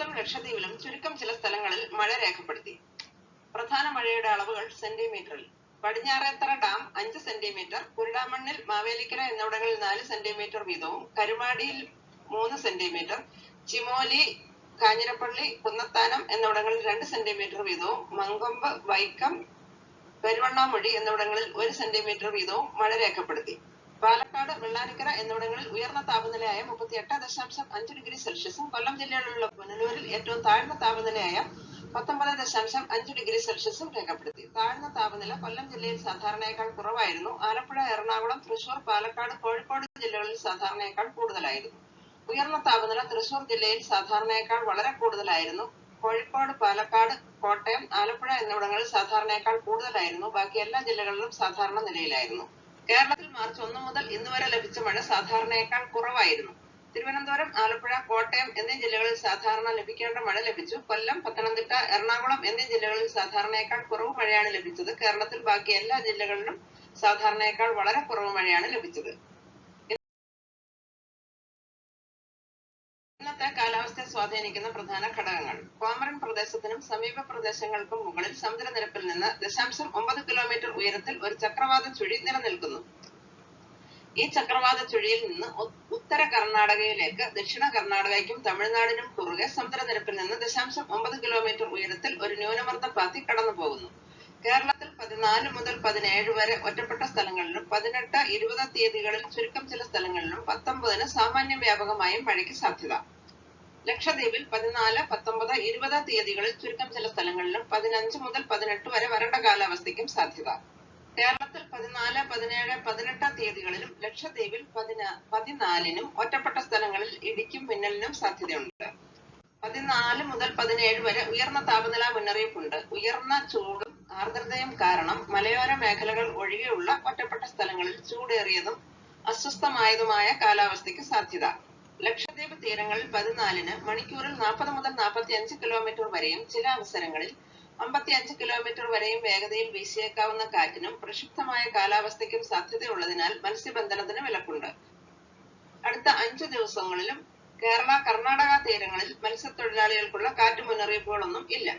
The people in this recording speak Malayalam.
കേരളത്തിലും ലക്ഷദ്വീപിലും ചുരുക്കം ചില സ്ഥലങ്ങളിൽ മഴ രേഖപ്പെടുത്തി. പ്രധാന മഴയുടെ അളവുകൾ സെന്റിമീറ്ററിൽ. പടിഞ്ഞാറേത്തറ ഡാം അഞ്ച് സെന്റിമീറ്റർ കുരുടാമണ്ണിൽ മാവേലിക്കര എന്നിവിടങ്ങളിൽ നാല് സെന്റിമീറ്റർ വീതവും കരുമാടിയിൽ മൂന്ന് സെന്റിമീറ്റർ ചിമോലി കാഞ്ഞിരപ്പള്ളി കുന്നത്താനം എന്നിവിടങ്ങളിൽ രണ്ട് സെന്റിമീറ്റർ വീതവും മങ്കൊമ്പ് വൈക്കം പെരുവണ്ണാമൊഴി എന്നിവിടങ്ങളിൽ ഒരു സെന്റിമീറ്റർ വീതവും മഴ രേഖപ്പെടുത്തി. പാലക്കാട് വെള്ളാനിക്കര എന്നിവിടങ്ങളിൽ ഉയർന്ന താപനിലയായ മുപ്പത്തിയെട്ട് ദശാംശം അഞ്ച് ഡിഗ്രി സെൽഷ്യസും കൊല്ലം ജില്ലയിലുള്ള പുനലൂരിൽ ഏറ്റവും താഴ്ന്ന താപനിലയായ പത്തൊമ്പത് ദശാംശം അഞ്ച് ഡിഗ്രി സെൽഷ്യസും രേഖപ്പെടുത്തി. താഴ്ന്ന താപനില കൊല്ലം ജില്ലയിൽ സാധാരണയേക്കാൾ കുറവായിരുന്നു. ആലപ്പുഴ എറണാകുളം തൃശൂർ പാലക്കാട് കോഴിക്കോട് ജില്ലകളിൽ സാധാരണയേക്കാൾ കൂടുതലായിരുന്നു. ഉയർന്ന താപനില തൃശൂർ ജില്ലയിൽ സാധാരണയേക്കാൾ വളരെ കൂടുതലായിരുന്നു. കോഴിക്കോട് പാലക്കാട് കോട്ടയം ആലപ്പുഴ എന്നിവിടങ്ങളിൽ സാധാരണയേക്കാൾ കൂടുതലായിരുന്നു. ബാക്കി എല്ലാ ജില്ലകളിലും സാധാരണ നിലയിലായിരുന്നു. കേരളത്തിൽ മാർച്ച് ഒന്ന് മുതൽ ഇന്ന് വരെ ലഭിച്ച മഴ സാധാരണയേക്കാൾ കുറവായിരുന്നു. തിരുവനന്തപുരം ആലപ്പുഴ കോട്ടയം എന്നീ ജില്ലകളിൽ സാധാരണ ലഭിക്കേണ്ട മഴ ലഭിച്ചു. കൊല്ലം പത്തനംതിട്ട എറണാകുളം എന്നീ ജില്ലകളിൽ സാധാരണയേക്കാൾ കുറവ് മഴയാണ് ലഭിച്ചത്. കേരളത്തിൽ ബാക്കി എല്ലാ ജില്ലകളിലും സാധാരണയേക്കാൾ വളരെ കുറവ് മഴയാണ് ലഭിച്ചത്. ഇന്നത്തെ കാലാവസ്ഥയെ സ്വാധീനിക്കുന്ന പ്രധാന ഘടകങ്ങൾ. കോമറൻ പ്രദേശത്തിനും സമീപ പ്രദേശങ്ങൾക്കും മുകളിൽ സമുദ്രനിരപ്പിൽ നിന്ന് ദശാംശം ഒമ്പത് കിലോമീറ്റർ ഉയരത്തിൽ ഒരു ചക്രവാത ചുഴി നിലനിൽക്കുന്നു. ഈ ചക്രവാത ചുഴിയിൽ നിന്ന് ഉത്തര കർണാടകയിലേക്ക് ദക്ഷിണ കർണാടകയ്ക്കും തമിഴ്നാടിനും കുറുകെ സമുദ്രനിരപ്പിൽ നിന്ന് ദശാംശം ഒമ്പത് കിലോമീറ്റർ ഉയരത്തിൽ ഒരു ന്യൂനമർദ്ദ പാത്തി കടന്നു പോകുന്നു കേരളത്തിൽ പതിനാല് മുതൽ പതിനേഴ് വരെ ഒറ്റപ്പെട്ട സ്ഥലങ്ങളിലും പതിനെട്ട് ഇരുപത് തീയതികളിൽ ചുരുക്കം ചില സ്ഥലങ്ങളിലും പത്തൊമ്പതിന് സാമാന്യ വ്യാപകമായും മഴയ്ക്ക് സാധ്യത. ലക്ഷദ്വീപിൽ പതിനാല് പത്തൊമ്പത് ഇരുപത് തീയതികളിൽ ചുരുക്കം ചില സ്ഥലങ്ങളിലും പതിനഞ്ച് മുതൽ പതിനെട്ട് വരെ വരണ്ട കാലാവസ്ഥയ്ക്കും സാധ്യത. കേരളത്തിൽ പതിനാല് പതിനേഴ് പതിനെട്ട് തീയതികളിലും ലക്ഷദ്വീപിൽ പതിനാ പതിനാലിനും ഒറ്റപ്പെട്ട സ്ഥലങ്ങളിൽ ഇടിക്കും മിന്നലിനും സാധ്യതയുണ്ട്. പതിനാല് മുതൽ പതിനേഴ് വരെ ഉയർന്ന താപനില മുന്നറിയിപ്പുണ്ട്. ഉയർന്ന ചൂടും ആർദ്രതയും കാരണം മലയോര മേഖലകൾ ഒഴികെയുള്ള ഒറ്റപ്പെട്ട സ്ഥലങ്ങളിൽ ചൂടേറിയതും അസ്വസ്ഥമായതുമായ കാലാവസ്ഥയ്ക്ക് സാധ്യത. ലക്ഷദ്വീപ് തീരങ്ങളിൽ പതിനാലിന് മണിക്കൂറിൽ നാൽപ്പത് മുതൽ നാൽപ്പത്തി അഞ്ച് കിലോമീറ്റർ വരെയും ചില അവസരങ്ങളിൽ അമ്പത്തി അഞ്ച് കിലോമീറ്റർ വരെയും വേഗതയിൽ വീശിയേക്കാവുന്ന കാറ്റിനും പ്രക്ഷുബ്ധമായ കാലാവസ്ഥയ്ക്കും സാധ്യതയുള്ളതിനാൽ മത്സ്യബന്ധനത്തിന് വിലക്കുണ്ട്. അടുത്ത അഞ്ചു ദിവസങ്ങളിലും കേരള കർണാടക തീരങ്ങളിൽ മത്സ്യത്തൊഴിലാളികൾക്കുള്ള കാറ്റ് മുന്നറിയിപ്പുകളൊന്നും ഇല്ല.